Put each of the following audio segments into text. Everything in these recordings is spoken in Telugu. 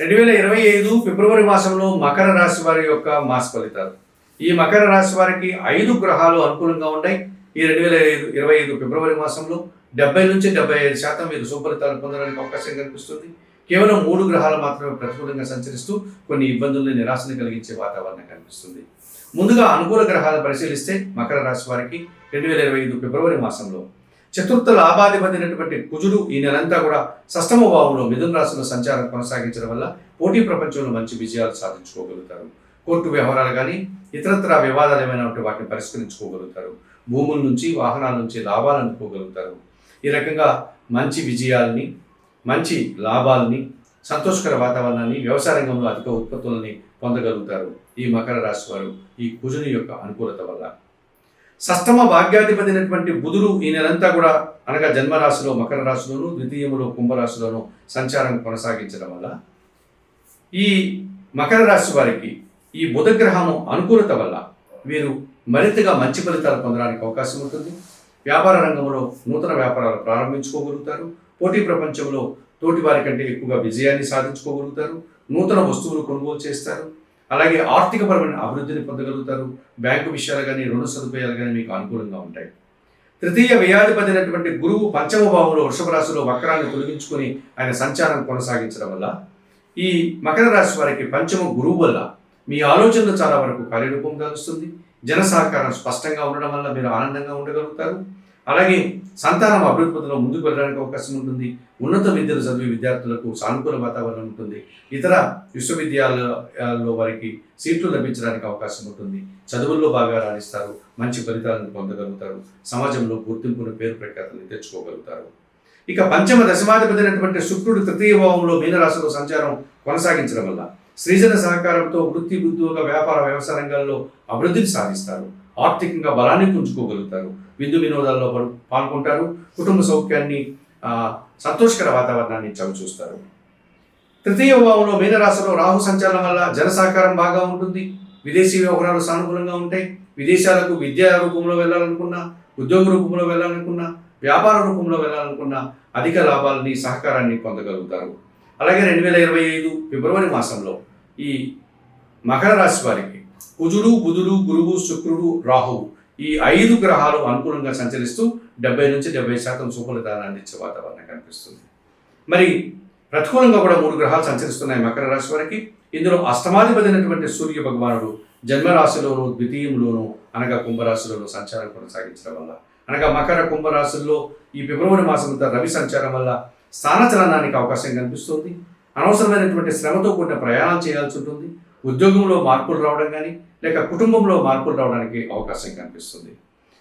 రెండు వేల ఇరవై ఐదు ఫిబ్రవరి మాసంలో మకర రాశి వారి యొక్క మాస ఫలితాలు. ఈ మకర రాశి వారికి ఐదు గ్రహాలు అనుకూలంగా ఉన్నాయి. ఈ రెండు వేల ఐదు ఇరవై ఐదు ఫిబ్రవరి మాసంలో డెబ్బై నుంచి డెబ్బై ఐదు శాతం మీరు సుఫలితాలు పొందడానికి అవకాశం కనిపిస్తుంది కేవలం మూడు గ్రహాలు మాత్రమే ప్రతికూలంగా సంచరిస్తూ కొన్ని ఇబ్బందుల్ని నిరాశని కలిగించే వాతావరణం కనిపిస్తుంది. ముందుగా అనుకూల గ్రహాలు పరిశీలిస్తే మకర రాశి వారికి రెండు వేల ఇరవై ఐదు ఫిబ్రవరి మాసంలో చతుర్థ లాభాధిపతినటువంటి కుజుడు ఈ నెలంతా కూడా సష్టమ భావంలో మిథున రాశిలో సంచారం కొనసాగించడం వల్ల పోటీ ప్రపంచంలో మంచి విజయాలు సాధించుకోగలుగుతారు. కోర్టు వ్యవహారాలు కానీ ఇతరత్ర వివాదాలు ఏమైనా ఉంటే వాటిని పరిష్కరించుకోగలుగుతారు. భూముల నుంచి వాహనాల నుంచి లాభాలు అందుకోగలుగుతారు. ఈ రకంగా మంచి విజయాల్ని మంచి లాభాలని సంతోషకర వాతావరణాన్ని వ్యవసాయ రంగంలో అధిక ఉత్పత్తులని పొందగలుగుతారు ఈ మకర రాశి వారు ఈ కుజుని యొక్క అనుకూలత వల్ల. సస్తమ భాగ్యాధిపతి అయినటువంటి బుధుడు ఈ నెలంతా కూడా అనగా జన్మరాశిలో మకర రాశిలోను ద్వితీయములో కుంభరాశిలోను సంచారం కొనసాగించడం వల్ల ఈ మకర రాశి వారికి ఈ బుధగ్రహము అనుకూలత వల్ల వీరు మరింతగా మంచి ఫలితాలు పొందడానికి అవకాశం ఉంటుంది. వ్యాపార రంగంలో నూతన వ్యాపారాలు ప్రారంభించుకోగలుగుతారు. పోటీ ప్రపంచంలో తోటి వారి కంటే ఎక్కువగా విజయాన్ని సాధించుకోగలుగుతారు. నూతన వస్తువులు కొనుగోలు చేస్తారు. అలాగే ఆర్థికపరమైన అభివృద్ధిని పొందగలుగుతారు. బ్యాంకు విషయాలు కానీ రుణ సదుపాయాలు కానీ మీకు అనుకూలంగా ఉంటాయి. తృతీయ వ్యయాధిపతి అయినటువంటి గురువు పంచమ భావంలో వృషభ రాశిలో వక్రాన్ని తొలగించుకొని ఆయన సంచారం కొనసాగించడం వల్ల ఈ మకర రాశి వారికి పంచమ గురువు వల్ల మీ ఆలోచనలు చాలా వరకు కార్యరూపం కలుస్తుంది జన సహకారం స్పష్టంగా ఉండడం వల్ల మీరు ఆనందంగా ఉండగలుగుతారు. అలాగే సంతానం అభివృద్ధి పథంలో ముందుకు వెళ్ళడానికి అవకాశం ఉంటుంది. ఉన్నత విద్యలు చదివే విద్యార్థులకు సానుకూల వాతావరణం ఉంటుంది. ఇతర విశ్వవిద్యాలయాల్లో వారికి సీట్లు లభించడానికి అవకాశం ఉంటుంది. చదువుల్లో బాగా రాణిస్తారు. మంచి ఫలితాలను పొందగలుగుతారు. సమాజంలో గుర్తింపును పేరు ప్రఖ్యాతలు తెచ్చుకోగలుగుతారు. ఇక పంచమ దశమాధిపతి అయినటువంటి శుక్రుడు తృతీయ భావంలో మీనరాశిలో సంచారం కొనసాగించడం వల్ల సృజన సహకారంతో వృత్తి ఉద్యోగ వ్యాపార వ్యవసాయ రంగాల్లో అభివృద్ధిని సాధిస్తారు. ఆర్థికంగా బలాన్ని పుంజుకోగలుగుతారు. విందు వినోదాల్లో పాల్గొంటారు. కుటుంబ సౌఖ్యాన్ని సంతోషకర వాతావరణాన్ని చవి చూస్తారు. తృతీయ భావంలో మీనరాశిలో రాహు సంచారం వల్ల జనసహకారం బాగా ఉంటుంది. విదేశీ వ్యవహారాలు సానుకూలంగా ఉంటాయి. విదేశాలకు విద్యా రూపంలో వెళ్ళాలనుకున్నా ఉద్యోగ రూపంలో వెళ్ళాలనుకున్నా వ్యాపార రూపంలో వెళ్ళాలనుకున్నా అధిక లాభాలని సహకారాన్ని పొందగలుగుతారు. అలాగే రెండు వేల ఇరవై ఐదు ఫిబ్రవరి మాసంలో ఈ మకర రాశి వారికి కుజుడు బుధుడు గురువు శుక్రుడు రాహువు ఈ ఐదు గ్రహాలు అనుకూలంగా సంచరిస్తూ డెబ్బై నుంచి డెబ్బై శాతం సుఫలితాన్ని అందించే వాతావరణం కనిపిస్తుంది. మరి ప్రతికూలంగా కూడా మూడు గ్రహాలు సంచరిస్తున్నాయి మకర రాశి వారికి. ఇందులో అష్టమాధిపతి సూర్య భగవానుడు జన్మరాశిలోను ద్వితీయంలోను అనగా కుంభరాశిలోను సంచారం కొనసాగించడం వల్ల అనగా మకర కుంభరాశుల్లో ఈ ఫిబ్రవరి మాసంతో రవి సంచారం వల్ల స్థానచలనానికి అవకాశం కనిపిస్తుంది. అనవసరమైనటువంటి శ్రమతో కూడిన ప్రయాణం చేయాల్సి ఉంటుంది. ఉద్యోగంలో మార్పులు రావడం కానీ లేక కుటుంబంలో మార్పులు రావడానికి అవకాశం కనిపిస్తుంది.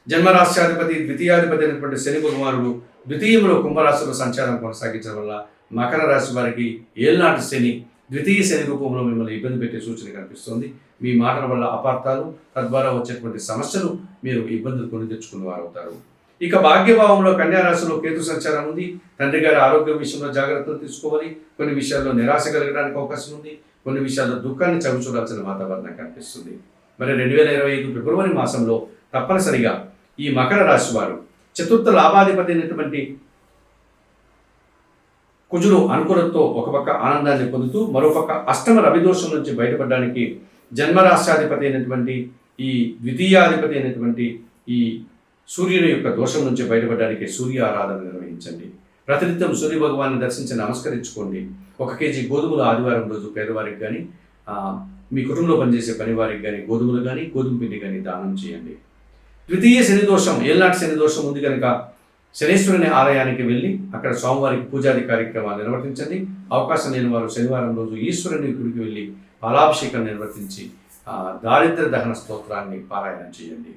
జన్మరాశ్యాధిపతి ద్వితీయాధిపతి అయినటువంటి శని భగవానుడు ద్వితీయంలో కుంభరాశిలో సంచారం కొనసాగించడం వల్ల మకర రాశి వారికి ఏళ్ళనాటి శని ద్వితీయ శని రూపంలో మిమ్మల్ని ఇబ్బంది పెట్టే సూచన కనిపిస్తుంది. మీ మాటల వల్ల అపార్థాలు తద్వారా వచ్చేటువంటి సమస్యలు మీరు ఇబ్బందులు కొని తెచ్చుకున్న వారు అవుతారు ఇక భాగ్యభావంలో కన్యారాశిలో కేతు సంచారం ఉంది. తండ్రి గారి ఆరోగ్యం విషయంలో జాగ్రత్తలు తీసుకోవాలి. కొన్ని విషయాల్లో నిరాశ కలగడానికి అవకాశం ఉంది. కొన్ని విషయాల్లో దుఃఖాన్ని చవిచూడాల్సిన వాతావరణం కనిపిస్తుంది. మరి రెండు వేల ఇరవై ఐదు ఫిబ్రవరి మాసంలో తప్పనిసరిగా ఈ మకర రాశి వారు చతుర్థ లాభాధిపతి అయినటువంటి కుజుడు అనుకూలతో ఒక పక్క ఆనందాన్ని పొందుతూ మరోపక్క అష్టమ రవిదోషం నుంచి బయటపడడానికి జన్మరాశ్యాధిపతి అయినటువంటి ఈ ద్వితీయాధిపతి అయినటువంటి ఈ సూర్యుని యొక్క దోషం నుంచి బయటపడడానికి సూర్య ఆరాధన నిర్వహించండి. ప్రతినిత్యం సూర్య భగవాన్ని దర్శించి నమస్కరించుకోండి. ఒక కేజీ గోధుమలు ఆదివారం రోజు పేదవారికి కానీ మీ కుటుంబంలో పనిచేసే పనివారికి కానీ గోధుమలు కానీ గోధుమ పిండి కానీ దానం చేయండి. ద్వితీయ శని దోషం ఏళ్ళనాటి శని దోషం ఉంది కనుక శనీశ్వరుని ఆలయానికి వెళ్ళి అక్కడ స్వామివారికి పూజాది కార్యక్రమాలు నిర్వర్తించండి. అవకాశం లేని వారు శనివారం రోజు ఈశ్వరుని గుడికి వెళ్ళి పాలాభిషేకం నిర్వర్తించి దారిద్ర దహన స్తోత్రాన్ని పారాయణం చేయండి.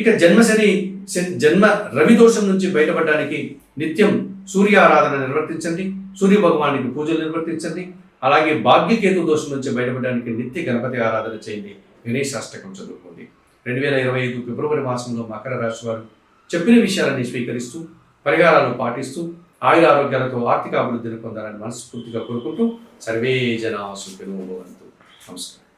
ఇక జన్మశని శని- జన్మ రవి దోషం నుంచి బయటపడడానికి నిత్యం సూర్య ఆరాధన నిర్వర్తించండి సూర్య భగవానికి పూజలు నిర్వర్తించండి అలాగే భాగ్యకేతు దోషం నుంచి బయటపడడానికి నిత్య గణపతి ఆరాధన చేయండి గణేష్ అష్టకం చదువుకోండి. రెండు వేల ఇరవై ఐదు ఫిబ్రవరి మాసంలో మకర రాశి వారు చెప్పిన విషయాలని స్వీకరిస్తూ పరిహారాలు పాటిస్తూ ఆయుర ఆరోగ్యాలతో ఆర్థిక అభివృద్ధిని పొందాలని మనస్ఫూర్తిగా కోరుకుంటూ సర్వే జనా నమస్కారం.